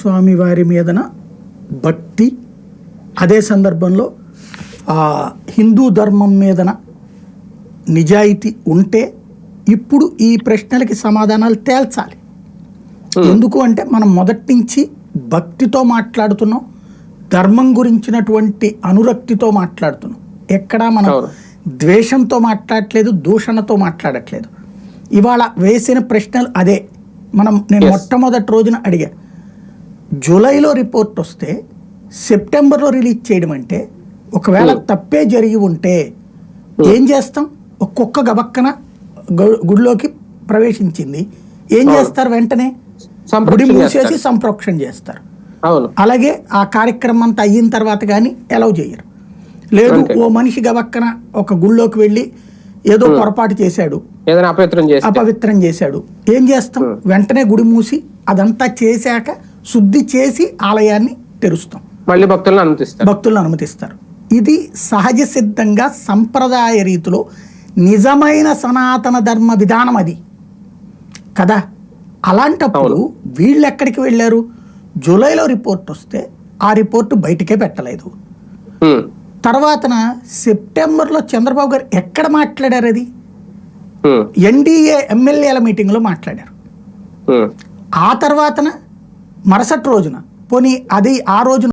స్వామి వారి మీదన భక్తి అదే సందర్భంలో ఆ, హిందూ ధర్మం మీదన నిజాయితీ ఉంటే ఇప్పుడు ఈ ప్రశ్నలకి సమాధానాలు తేల్చాలి. ఎందుకు అంటే మనం మొదటి నుంచి భక్తితో మాట్లాడుతున్నాం ధర్మం గురించినటువంటి అనురక్తితో మాట్లాడుతున్నాం. ఎక్కడా మనం. ద్వేషంతో మాట్లాడట్లేదు దూషణతో మాట్లాడట్లేదు. ఇవాళ వేసిన ప్రశ్నలు అదే. మనం నేను. మొట్టమొదటి రోజున అడిగా జూలైలో రిపోర్ట్ వస్తే సెప్టెంబర్లో రిలీజ్ చేయడం అంటే ఒకవేళ తప్పే జరిగి ఉంటే ఏం చేస్తాం? ఒక్కొక్క గబక్కన గుడిలోకి ప్రవేశించింది. ఏం చేస్తారు వెంటనే? గుడి మూసేసి. సంప్రోక్షణ చేస్తారు. అలాగే ఆ కార్యక్రమం అంతా అయిన తర్వాత కానీ అలౌ చేయరు. లేదు. ఓ మనిషి గబక్కన ఒక గుళ్ళోకి వెళ్ళి ఏదో పొరపాటు చేశాడు. అపవిత్రం చేశాడు. ఏం చేస్తాం? వెంటనే గుడి మూసి అదంతా చేశాక శుద్ధి చేసి ఆలయాన్ని తెరుస్తాం. మళ్ళీ భక్తులను అనుమతిస్తారు. భక్తులను అనుమతిస్తారు. ఇది సహజ సిద్ధంగా సంప్రదాయ రీతిలో నిజమైన సనాతన ధర్మ విధానం అది. కదా? అలాంటప్పుడు వీళ్ళు ఎక్కడికి వెళ్ళారు? జూలైలో రిపోర్ట్ వస్తే ఆ రిపోర్టు బయటికే పెట్టలేదు. తర్వాతన సెప్టెంబర్లో చంద్రబాబు గారు ఎక్కడ మాట్లాడారు అది? ఎన్డీఏ ఎమ్మెల్యేల మీటింగ్లో మాట్లాడారు. ఆ తర్వాతన మరుసటి రోజున. పోనీ అది ఆ రోజున